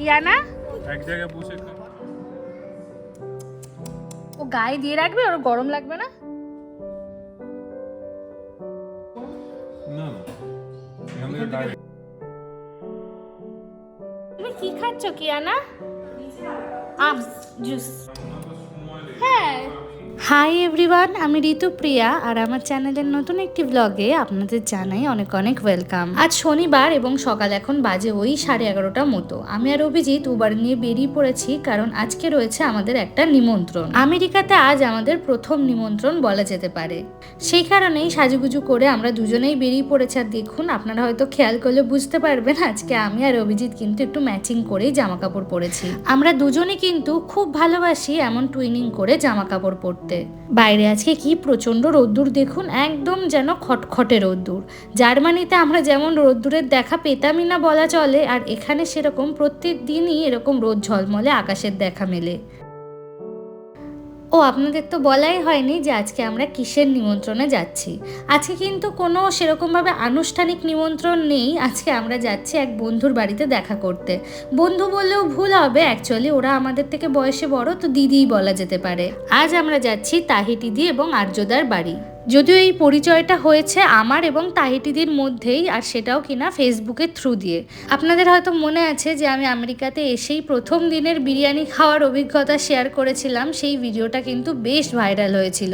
Qiana এক জায়গায় বসে ও গায়ে দিয়ে রাখবে ওর গরম লাগবে না? তুমি কি খাচ্ছ কিয়ানা? আম জুস। হ্যাঁ। হাই এভরিওয়ান আমি ঋতুপ্রিয়া আর আমার চ্যানেলের নতুন একটি ব্লগে আপনাদের জানাই অনেক অনেক ওয়েলকাম আজ শনিবার এবং সকাল এখন বাজে ওই সাড়ে এগারোটা মতো। আমি আর অভিজিৎ উবার নিয়ে বেরিয়ে পড়েছি কারণ আজকে রয়েছে আমাদের একটা নিমন্ত্রণ। আমেরিকাতে আজ আমাদের প্রথম নিমন্ত্রণ বলা যেতে পারে। সেই কারণেই সাজুগুজু করে আমরা দুজনেই বেরিয়ে পড়েছি আর দেখুন, আপনারা হয়তো খেয়াল করলে বুঝতে পারবেন আজকে আমি আর অভিজিৎ কিন্তু একটু ম্যাচিং করেই জামা কাপড় পরেছি। আমরা দুজনে কিন্তু খুব ভালোবাসি এমন টুইনিং করে জামা কাপড় পরতে। বাইরে আজকে কি প্রচণ্ড রোদ্দুর দেখুন, একদম যেন খটখটে রোদ্দুর। জার্মানিতে আমরা যেমন রোদ্দুরের দেখা পেতামই না বলা চলে, আর এখানে সেরকম প্রত্যেক দিনই এরকম রোদ ঝলমলে আকাশের দেখা মেলে। ও, আপনাদের তো বলাই হয়নি যে আজকে আমরা কিসের নিমন্ত্রণে যাচ্ছি। আজকে কিন্তু কোনো সেরকমভাবে আনুষ্ঠানিক নিমন্ত্রণ নেই। আজকে আমরা যাচ্ছি এক বন্ধুর বাড়িতে দেখা করতে। বন্ধু বললেও ভুল হবে অ্যাকচুয়ালি ওরা আমাদের থেকে বয়সে বড়, তো দিদিই বলা যেতে পারে। আজ আমরা যাচ্ছি তাহিটিদি এবং আর্যদার বাড়ি। যদিও এই পরিচয়টা হয়েছে আমার এবং তাহিটিদির মধ্যেই আর সেটাও কিনা ফেসবুকের থ্রু দিয়ে। আপনাদের হয়তো মনে আছে যে আমি আমেরিকাতে এসেই প্রথম দিনের বিরিয়ানি খাওয়ার অভিজ্ঞতা শেয়ার করেছিলাম, সেই ভিডিওটা কিন্তু বেশ ভাইরাল হয়েছিল।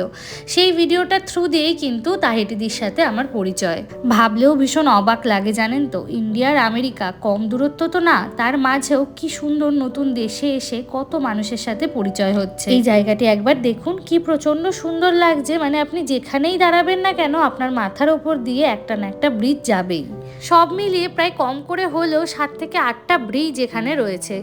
সেই ভিডিওটার থ্রু দিয়েই কিন্তু তাহিটিদির সাথে আমার পরিচয়। ভাবলেও ভীষণ অবাক লাগে, জানেন তো? ইন্ডিয়ার আমেরিকা কম দূরত্ব তো না, তার মাঝেও কি সুন্দর নতুন দেশে এসে কত মানুষের সাথে পরিচয় হচ্ছে। এই জায়গাটি একবার দেখুন, কি প্রচণ্ড সুন্দর লাগছে। মানে আপনি যেখানেই দাঁড়াবেন না কেন? আপনার মাথার ওপর দিয়ে একটা না একটা ব্রিজ যাবেই। সব মিলিয়ে প্রায় কম করে হলেও সাত থেকে আটটা ব্রিজ এখানে রয়েছে।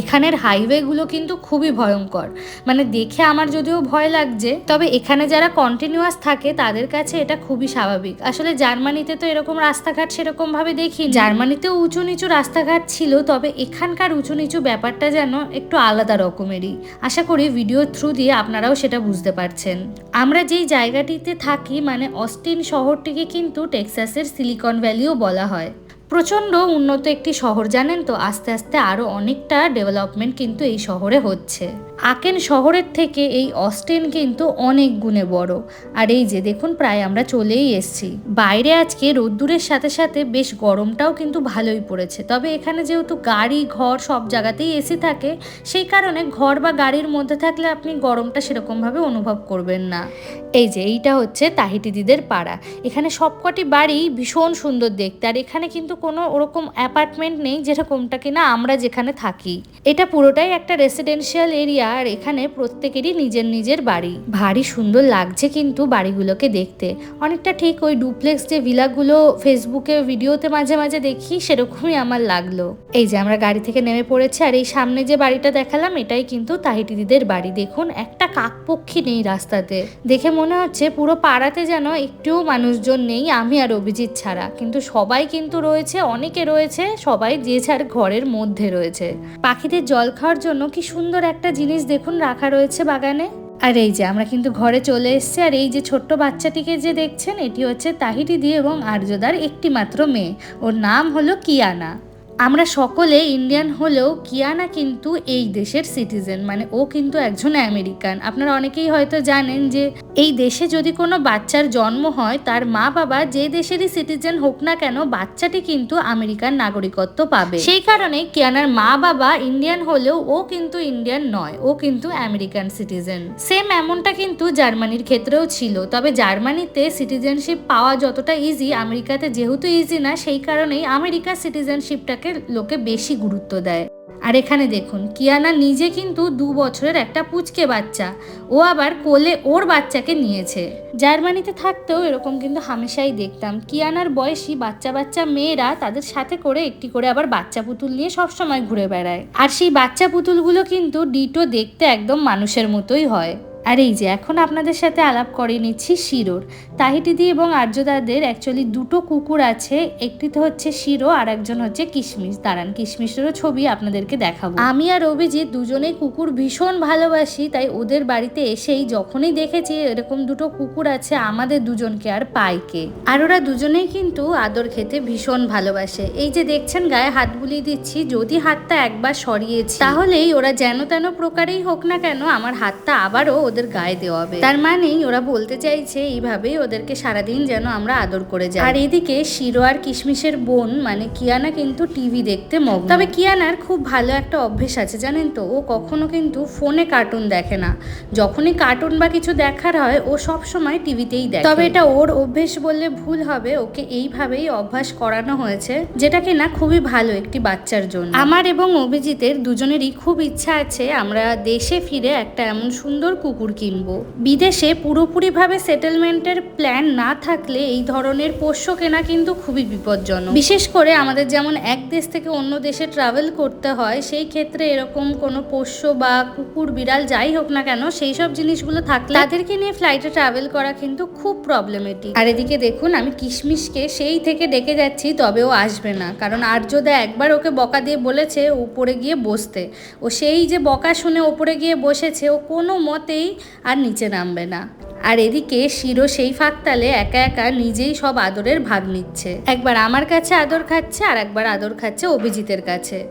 এখানের হাইওয়েগুলো কিন্তু খুবই ভয়ঙ্কর। মানে দেখে আমার যদিও ভয় লাগছে, তবে এখানে যারা কন্টিনিউয়াস থাকে তাদের কাছে এটা খুবই স্বাভাবিক। আসলে জার্মানিতে তো এরকম রাস্তাঘাট সেরকম ভাবে দেখি জার্মানিতেও উঁচু নিচু রাস্তাঘাট ছিল, তবে এখানকার উঁচু নিচু ব্যাপারটা যেন একটু আলাদা রকমেরই। আশা করি ভিডিওর থ্রু দিয়ে আপনারাও সেটা বুঝতে পারছেন। আমরা যেই জায়গাটিতে থাকি মানে অস্টিন শহরটিকে কিন্তু টেক্সাসের সিলিকন ভ্যালিও বলা হয়। প্রচণ্ড উন্নত একটি শহর, জানেন তো? আস্তে আস্তে আরও অনেকটা ডেভেলপমেন্ট কিন্তু এই শহরে হচ্ছে। আকেন শহরের থেকে এই অস্টেন কিন্তু অনেক গুণে বড়। আর এই যে দেখুন, প্রায় আমরা চলেই এসেছি। বাইরে আজকে রোদ্দুরের সাথে সাথে বেশ গরমটাও কিন্তু ভালোই পড়েছে। তবে এখানে যেহেতু গাড়ি, ঘর সব জায়গাতেই এসি থাকে, সেই কারণে ঘর বা গাড়ির মধ্যে থাকলে আপনি গরমটা সেরকমভাবে অনুভব করবেন না। এই যে এইটা হচ্ছে তাহিটিদিদের পাড়া। এখানে সবকটি বাড়ি ভীষণ সুন্দর দেখতে। আর এখানে কিন্তু কোনো ওরকম অ্যাপার্টমেন্ট নেই যেরকমটা কিনা আমরা যেখানে থাকি। এটা পুরোটাই একটা রেসিডেন্সিয়াল এরিয়া আর এখানে প্রত্যেকেরই নিজের নিজের বাড়ি। ভারী সুন্দর লাগছে কিন্তু বাড়িগুলোকে দেখতে। অনেকটা ঠিক ওই ডুপ্লেক্স যে ভিলাগুলো ফেসবুকে ভিডিওতে মাঝে মাঝে দেখি, সেরকমই আমার লাগল। এই যে আমরা গাড়ি থেকে নেমে পড়েছি আর এই সামনে যে বাড়িটা দেখালাম, এটাই কিন্তু তাহিটি তাহিটিদিদের বাড়ি। দেখুন, একটা কাকপক্ষী নেই রাস্তাতে। দেখে মনে হচ্ছে পুরো পাড়াতে যেন একটুও মানুষজন নেই, আমি আর অভিজিৎ ছাড়া। কিন্তু সবাই কিন্তু রয়েছে অনেকে রয়েছে, সবাই যে যার ঘরের মধ্যে রয়েছে। পাখিদের জল খাওয়ার জন্য কি সুন্দর একটা জিনিস দেখুন রাখা রয়েছে বাগানে। আর এই যে, আমরা কিন্তু ঘরে চলে এসেছি, আর এই যে ছোট্ট বাচ্চাটিকে যে দেখছেন, এটি হচ্ছে তাহিটি দিয়ে এবং আর্যদার একটি মাত্র মেয়ে। ওর নাম হলো কিয়ানা। আমরা সকলে ইন্ডিয়ান হলেও কিয়ানা কিন্তু এই দেশের সিটিজেন মানে ও কিন্তু একজন আমেরিকান আপনারা অনেকেই হয়তো জানেন যে এই দেশে যদি কোনো বাচ্চার জন্ম হয়, তার মা বাবা যে দেশেরই সিটিজেন হোক না কেন, বাচ্চাটি কিন্তু আমেরিকান নাগরিকত্ব পাবে। সেই কারণে কিয়ানার মা বাবা ইন্ডিয়ান হলেও ও কিন্তু ইন্ডিয়ান নয়, ও কিন্তু আমেরিকান সিটিজেন সেম এমনটা কিন্তু জার্মানির ক্ষেত্রেও ছিল, তবে জার্মানিতে সিটিজেনশিপ পাওয়া যতটা ইজি আমেরিকাতে যেহেতু ইজি না, সেই কারণেই আমেরিকার সিটিজেনশিপটাকে লোকে বেশি গুরুত্ব দেয়। আর এখানে দেখুন, কিয়ানা নিজে কিন্তু দু বছরের একটা পুচকে বাচ্চা। ও আবার কোলে ওর বাচ্চাকে নিয়েছে। জার্মানিতে থাকতেও এরকম কিন্তু হামেশাই দেখতাম। কিয়ানার বয়সী বাচ্চা বাচ্চা মেয়েরা তাদের সাথে করে একটি করে আবার বাচ্চা পুতুল নিয়ে সবসময় ঘুরে বেড়ায়। আর সেই বাচ্চা পুতুলগুলো কিন্তু ডিটো দেখতে একদম মানুষের মতোই হয়। আর এই যে, এখন আপনাদের সাথে আলাপ করে নিচ্ছি শিরোর। তাহিটিদি এবং আর্যদাদের অ্যাকচুয়ালি দুটো কুকুর আছে একটি তো হচ্ছে শিরো আর একজন হচ্ছে কিশমিশ। দাঁড়ান, কিশমিশেরও ছবি আপনাদেরকে দেখাবো। আমি আর অভিজিৎ দুজনেই কুকুর ভীষণ ভালোবাসি, তাই ওদের বাড়িতে এসেই যখনই দেখেছি এরকম দুটো কুকুর আছে, আমাদের দুজনকে আর পাইকে আর ওরা দুজনেই কিন্তু আদর খেতে ভীষণ ভালোবাসে। এই যে দেখছেন, গায়ে হাত বুলিয়ে দিচ্ছি, যদি হাতটা একবার সরিয়েছি, তাহলেই ওরা যেন তেন প্রকারেই হোক না কেন, আমার হাতটা আবারও ওদের গায়ে দেওয়া হবে। তার মানেই ওরা বলতে চাইছে এইভাবেই ওদেরকে সারাদিন যেন আমরা আদর করে যাই। আর এদিকে শিরো আর কিশমিশের বোন মানে কিয়ানা কিন্তু টিভি দেখতে মগ্ন। তবে কিয়ানার খুব ভালো একটা অভ্যেস আছে জানেন তো, ও কখনো কিন্তু ফোনে কার্টুন দেখে না। যখনই কার্টুন বা কিছু দেখার হয়, ও সব সময় টিভিতেই দেখে। তবে এটা ওর অভ্যেস বললে ভুল হবে, ওকে এইভাবেই অভ্যাস করানো হয়েছে, যেটা কিনা খুবই ভালো একটি বাচ্চার জন্য। আমার এবং অভিজিতের দুজনেরই খুব ইচ্ছা আছে আমরা দেশে ফিরে একটা এমন সুন্দর কুকুর কিনবো। বিদেশে পুরোপুরিভাবে সেটেলমেন্টের প্ল্যান না থাকলে এই ধরনের পোষ্য কেনা কিন্তু খুবই বিপজ্জনক। বিশেষ করে আমাদের যেমন এক দেশ থেকে অন্য দেশে ট্রাভেল করতে হয়, সেই ক্ষেত্রে এরকম কোনো পোষ্য বা কুকুর, বিড়াল যাই হোক না কেন, সেই সব জিনিসগুলো থাকলে তাদেরকে নিয়ে ফ্লাইটে ট্রাভেল করা কিন্তু খুব প্রবলেমেটিক আর এদিকে দেখুন, আমি কিশমিশকে সেই থেকে ডেকে যাচ্ছি তবে ও আসবে না। কারণ আর্যদা একবার ওকে বকা দিয়ে বলেছে উপরে গিয়ে বসতে। ও সেই যে বকা শুনে ওপরে গিয়ে বসেছে, ও কোনো মতেই আর নিচে নামবে না। আর এদিকে শিরো সেই ফাঁকতালে একা একা নিজেই সব আদরের ভাগ নিচ্ছে। একবার আমার কাছে আদর খাচ্ছে, আর একবার আদর খাচ্ছে অভিজিতের কাছে।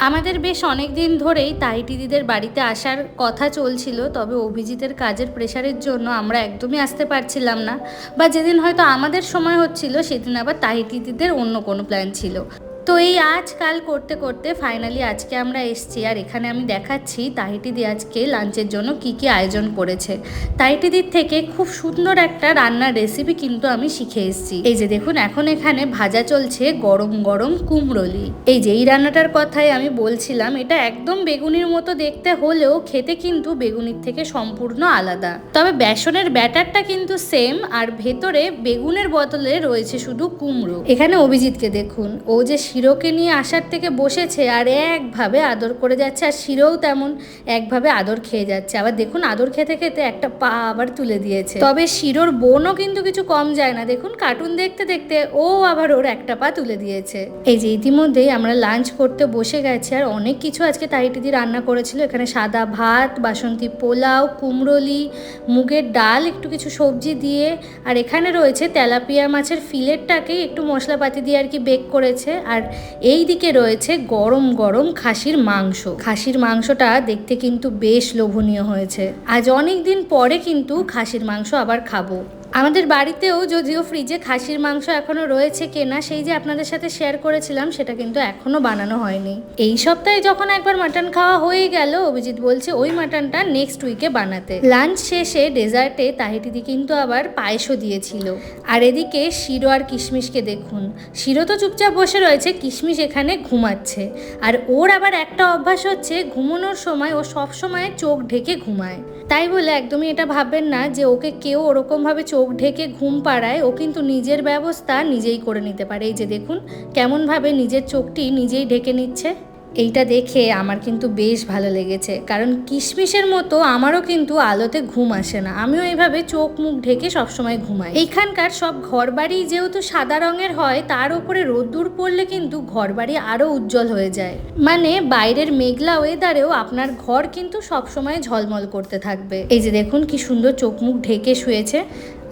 আমাদের বেশ অনেক দিন ধরেই তাহিটি দিদিদের বাড়িতে আসার কথা চলছিল, তবে অভিজিতের কাজের প্রেশারের জন্য আমরা একদমই আসতে পারছিলাম না। বা যেদিন হয়তো আমাদের সময় হচ্ছিল, সেদিন আবার তাহিটি দিদিদের অন্য কোনো প্ল্যান ছিল। তো এই আজ কাল করতে করতে ফাইনালি আজকে আমরা এসছি আর এখানে আমি দেখাচ্ছি তাহিটিদি আজকে লাঞ্চের জন্য কি কি আয়োজন করেছে। তাহিটিদির থেকে খুব সুন্দর একটা রান্নার রেসিপি কিন্তু আমি শিখে এসেছি। এই যে দেখুন, এখন এখানে ভাজা চলছে গরম গরম কুমড়োলি এই যে এই রান্নাটার কথাই আমি বলছিলাম, এটা একদম বেগুনির মতো দেখতে হলেও খেতে কিন্তু বেগুনির থেকে সম্পূর্ণ আলাদা। তবে বেসনের ব্যাটারটা কিন্তু সেম আর ভেতরে বেগুনের বদলে রয়েছে শুধু কুমড়ো। এখানে অভিজিৎকে দেখুন, ও যে শিরোকে নিয়ে আসার থেকে বসেছে আর একভাবে আদর করে যাচ্ছে, আর শিরোও তেমন একভাবে আদর খেয়ে যাচ্ছে। আবার দেখুন, আদর খেতে খেতে একটা পা আবার তুলে দিয়েছে। তবে শিরোর বোনও কিন্তু কিছু কম যায় না। দেখুন কার্টুন দেখতে দেখতে ও আবার ওর একটা পা তুলে দিয়েছে। এই যে ইতিমধ্যেই আমরা লাঞ্চ করতে বসে গেছি, আর অনেক কিছু আজকে তাইটিদি রান্না করেছিল। এখানে সাদা ভাত, বাসন্তী পোলাও, কুমড়োলি, মুগের ডাল, একটু কিছু সবজি দিয়ে। আর এখানে রয়েছে তেলাপিয়া মাছের ফিলেটটাকেই একটু মশলাপাতি দিয়ে আর কি বেক করেছে। আর এই দিকে রয়েছে গরম গরম খাসির মাংস। খাসির মাংসটা দেখতে কিন্তু বেশ লোভনীয় হয়েছে। আজ অনেক দিন পরে কিন্তু খাসির মাংস আবার খাব। আমাদের বাড়িতেও যদিও ফ্রিজে খাসির মাংস এখনও রয়েছে কেনা, সেই যে আপনাদের সাথে শেয়ার করেছিলাম, সেটা কিন্তু এখনও বানানো হয়নি। এই সপ্তাহে যখন একবার মাটন খাওয়া হয়ে গেল, অভিজিৎ বলছে, ওই মাটনটা নেক্সট উইকে বানাতে। লাঞ্চ শেষে ডেজার্টে তাহিটিদি কিন্তু আবার পায়েসও দিয়েছিল। আর এদিকে শিরো আর কিশমিশকে দেখুন। শিরো তো চুপচাপ বসে রয়েছে, কিশমিশ এখানে ঘুমাচ্ছে। আর ওর আবার একটা অভ্যাস হচ্ছে, ঘুমানোর সময় ও সব সময় চোখ ঢেকে ঘুমায়। তাই বলে একদমই এটা ভাববেন না যে ওকে কেউ ওরকমভাবে চোখ ঢেকে ঘুম পাড়ায়, ও কিন্তু নিজের ব্যবস্থা নিজেই করে নিতে পারে। এই যে দেখুন, কেমনভাবে নিজের চোখটি নিজেই ঢেকে নিচ্ছে। এইটা দেখে আমার কিন্তু বেশ ভালো লেগেছে। কারণ কিশমিশের মতো আমারও কিন্তু আলোতে ঘুম আসে না। আমিও এইভাবে চোখ মুখ ঢেকে সবসময় ঘুমাই। এইখানকার সব ঘরবাড়ি যেহেতু সাদা রঙের হয়, তার উপরে রোদ্দুর পড়লে কিন্তু ঘরবাড়ি আরও উজ্জ্বল হয়ে যায়। মানে বাইরের মেঘলা ওয়েদারেও আপনার ঘর কিন্তু সবসময় ঝলমল করতে থাকবে। এই যে দেখুন, কি সুন্দর চোখ মুখ ঢেকে শুয়েছে।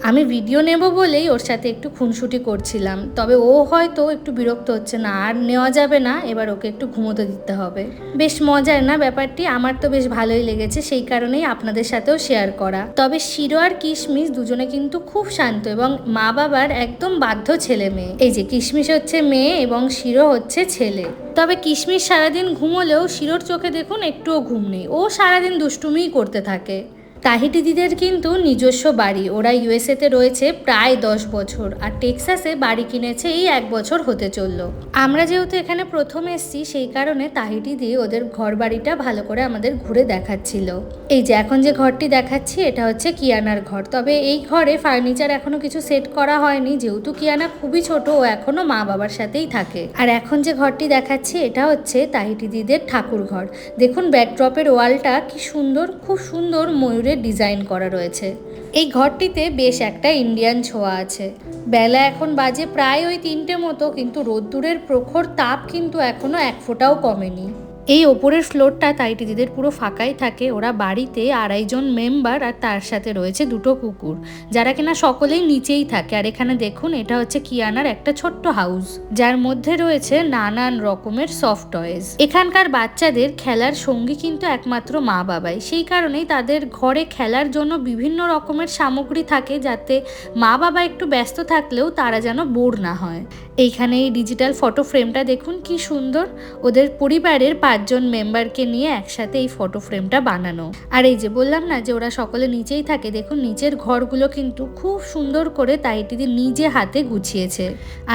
আমি ভিডিও নেব বলেই ওর সাথে একটু খুনসুটি করছিলাম। তবে ও হয়তো একটু বিরক্ত হচ্ছে না, আর নেওয়া যাবে না, এবার ওকে একটু ঘুমোতে দিতে হবে। বেশ মজার না ব্যাপারটি? আমার তো বেশ ভালোই লেগেছে, সেই কারণেই আপনাদের সাথেও শেয়ার করা। তবে শিরো আর কিশমিশ দুজনে কিন্তু খুব শান্ত এবং মা বাবার একদম বাধ্য ছেলে মেয়ে। এই যে, কিশমিশ হচ্ছে মেয়ে এবং শিরো হচ্ছে ছেলে। তবে কিশমিশ সারাদিন ঘুমোলেও শিরোর চোখে দেখুন একটুও ঘুম নেই। ও সারাদিন দুষ্টুমিই করতে থাকে। তাহিটি দিদের কিন্তু নিজস্ব বাড়ি। ওরা ইউএসএতে রয়েছে প্রায় দশ বছর আর টেক্সাসে বাড়ি কিনেছে এই এক বছর হতে চলল। আমরা যেহেতু এখানে প্রথম এসছি, সেই কারণে তাহিটি দিয়ে ওদের ঘর বাড়িটা ভালো করে আমাদের ঘুরে দেখাচ্ছিল। এই যে এখন যে ঘরটি দেখাচ্ছি, এটা হচ্ছে কিয়ানার ঘর। তবে এই ঘরে ফার্নিচার এখনও কিছু সেট করা হয়নি। যেহেতু কিয়ানা খুবই ছোট, ও এখনও মা বাবার সাথেই থাকে। আর এখন যে ঘরটি দেখাচ্ছি, এটা হচ্ছে তাহিটি দিদের ঠাকুর ঘর দেখুন ব্যাকড্রপের ওয়ালটা কি সুন্দর, খুব সুন্দর ময়ূরের জুড়ে ডিজাইন করা রয়েছে। এই ঘরটিতে বেশ একটা ইন্ডিয়ান ছোঁয়া আছে। বেলা এখন বাজে প্রায় ওই তিনটে মতো, কিন্তু রোদ্দুরের প্রখর তাপ কিন্তু এখনও এক ফোঁটাও কমেনি। এই ওপরের ফ্লোরটা তাই দিদিদের পুরো ফাঁকাই থাকে। ওরা বাড়িতে আড়াইজন মেম্বার আর তার সাথে রয়েছে দুটো কুকুর, যারা কিনা সকলেই নিচেই থাকে। আর এখানে দেখুন, এটা হচ্ছে কিয়ানার একটা ছোট্ট হাউস যার মধ্যে রয়েছে নানান রকমের সফট টয়েস এখানকার বাচ্চাদের খেলার সঙ্গী কিন্তু একমাত্র মা বাবাই। সেই কারণেই তাদের ঘরে খেলার জন্য বিভিন্ন রকমের সামগ্রী থাকে, যাতে মা বাবা একটু ব্যস্ত থাকলেও তারা যেন বোর না হয়। এইখানে এই ডিজিটাল ফটো ফ্রেমটা দেখুন, কি সুন্দর। ওদের পরিবারের পাঁচজন মেম্বারকে নিয়ে একসাথে এই ফটো ফ্রেমটা বানানো। আর এই যে বললাম না যে ওরা সকলে নিচেই থাকে, দেখুন নিচের ঘরগুলো কিন্তু খুব সুন্দর করে তাইটিদি নিজে হাতে গুছিয়েছে।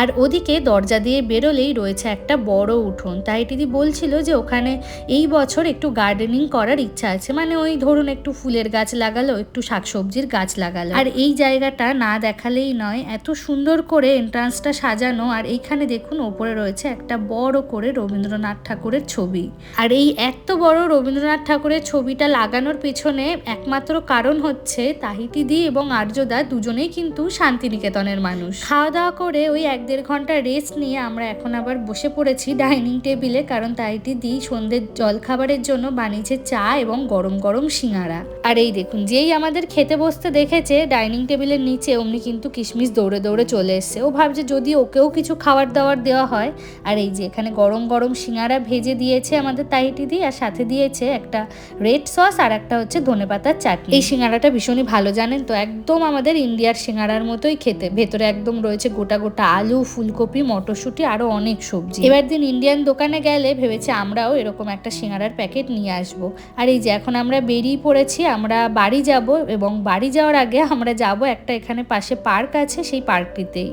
আর ওদিকে দরজা দিয়ে বেরোলেই রয়েছে একটা বড় উঠোন। তাইটিদি বলছিল যে ওখানে এই বছর একটু গার্ডেনিং করার ইচ্ছা আছে। মানে ওই ধরুন একটু ফুলের গাছ লাগালো, একটু শাকসবজির গাছ লাগালো। আর এই জায়গাটা না দেখালেই নয়, এত সুন্দর করে এন্ট্রান্সটা সাজানো। আর এইখানে দেখুন ওপরে রয়েছে একটা বড় করে রবীন্দ্রনাথ ঠাকুরের ছবি। আর এই এত বড় রবীন্দ্রনাথ ঠাকুরের ছবিটা লাগানোর পিছনে একমাত্র কারণ হচ্ছে তাহিতিদি এবং আর্যদা দুজনেই কিন্তু শান্তিনিকেতনের মানুষ। খাওয়া দাওয়া করে ওই এক দেড় ঘণ্টা রেস্ট নিয়ে আমরা এখন আবার বসে পড়েছি ডাইনিং টেবিলে কারণ তাহিতিদি সন্ধ্যের জলখাবারের জন্য বানিয়েছে চা এবং গরম গরম সিঙ্গারা। আর এই দেখুন, যেই আমাদের খেতে বসতে দেখেছে ডাইনিং টেবিলের নিচে, অমনি কিন্তু কিশমিশ দৌড়ে দৌড়ে চলে এসছে। ও ভাবছে যদি ওকেও কিছু খাবার দাবার দেওয়া হয়, আর এই যে এখানে গরম গরম সিঙ্গারা ভেজে দিয়েছে আমাদের তাহিতিদি আর সাথে দিয়েছে একটা রেড সস আর একটা হচ্ছে ধনেপাতার চাটনি। এই সিঙ্গারাটা ভীষণই ভালো, জানেন তো? একদম আমাদের ইন্ডিয়ার সিঙ্গারার মতোই খেতে। ভেতরে একদম রয়েছে গোটা গোটা আলু, ফুলকপি, মটরশুঁটি, আরও অনেক সবজি। এবার দিন ইন্ডিয়ান দোকানে গেলে ভেবেছে আমরাও এরকম একটা সিঙ্গারার প্যাকেট নিয়ে আসব। আর এই যে এখন আমরা বেরিয়ে পড়েছি, আমরা বাড়ি যাব এবং বাড়ি যাওয়ার আগে আমরা যাব একটা এখানে পাশে পার্ক আছে, সেই পার্কটিতেই।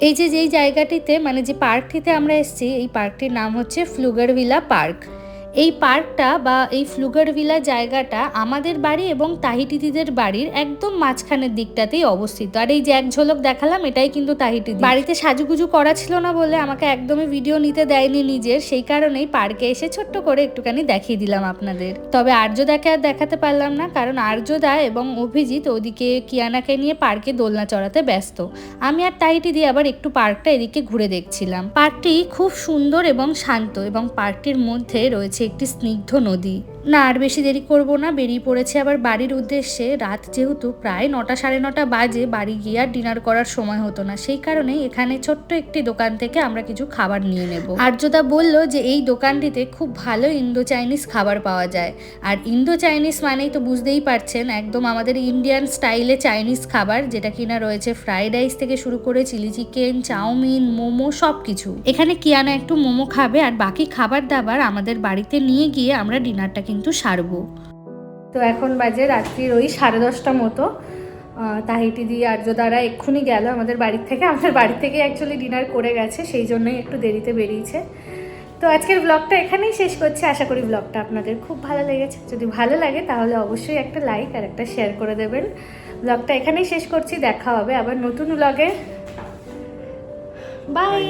এই যে, যেই জায়গাটিতে মানে যে পার্কটিতে আমরা এসেছি, এই পার্কটির নাম হচ্ছে ফ্লুগারভিলা পার্ক এই পার্কটা বা এই ফ্লুগারভিলা জায়গাটা আমাদের বাড়ি এবং তাহিটিদিদের বাড়ির একদম মাঝখানের দিকটাতেই অবস্থিত। আর এই যে এক ঝলক দেখালাম, এটাই কিন্তু তাহিটি বাড়িতে সাজুগুজু করা ছিল না বলে আমাকে একদমই ভিডিও নিতে দেয়নি নিজের সেই কারণেই পার্কে এসে ছোট্ট করে একটুখানি দেখিয়ে দিলাম আপনাদের। তবে আর্যদাকে আর দেখাতে পারলাম না, কারণ আর্যদা এবং অভিজিৎ ওদিকে কিয়ানাকে নিয়ে পার্কে দোলনা চড়াতে ব্যস্ত। আমি আর তাইটি দিয়ে আবার একটু পার্কটা এদিকে ঘুরে দেখছিলাম। পার্কটি খুব সুন্দর এবং শান্ত এবং পার্কটির মধ্যে রয়েছে একটি স্নিগ্ধ নদী। না, আর বেশি দেরি করব না। বেরিয়ে পড়েছে আবার বাড়ির উদ্দেশ্যে। রাত যেহেতু প্রায় নটা সাড়ে নটা বাজে, বাড়ি গিয়ে আর ডিনার করার সময় হতো না। সেই কারণে এখানে ছোট্ট একটি দোকান থেকে আমরা কিছু খাবার নিয়ে নেব। আর্যদা বলল যে, এই দোকানটিতে খুব ভালো ইন্দো চাইনিজ খাবার পাওয়া যায়। আর ইন্দো চাইনিজ মানেই তো বুঝতেই পারছেন, একদম আমাদের ইন্ডিয়ান স্টাইলে চাইনিজ খাবার, যেটা কিনা রয়েছে ফ্রাইড রাইস থেকে শুরু করে চিলি চিকেন, চাউমিন, মোমো সব কিছু এখানে কিয়ানা একটু মোমো খাবে, আর বাকি খাবার দাবার আমাদের বাড়িতে নিয়ে গিয়ে আমরা ডিনারটা কিন্তু সারবো। তো এখন বাজে রাত্রির ওই সাড়ে দশটা মতো। তাহিটি দিয়ে আর্য দ্বারা এক্ষুনি গেল আমাদের বাড়ির থেকে। আমাদের বাড়ি থেকে অ্যাকচুয়ালি ডিনার করে গেছে, সেই জন্যই একটু দেরিতে বেরিয়েছে। তো আজকের ব্লগটা এখানেই শেষ করছি। আশা করি ব্লগটা আপনাদের খুব ভালো লেগেছে। যদি ভালো লাগে তাহলে অবশ্যই একটা লাইক আর একটা শেয়ার করে দেবেন। ব্লগটা এখানেই শেষ করছি। দেখা হবে আবার নতুন ব্লগে বাই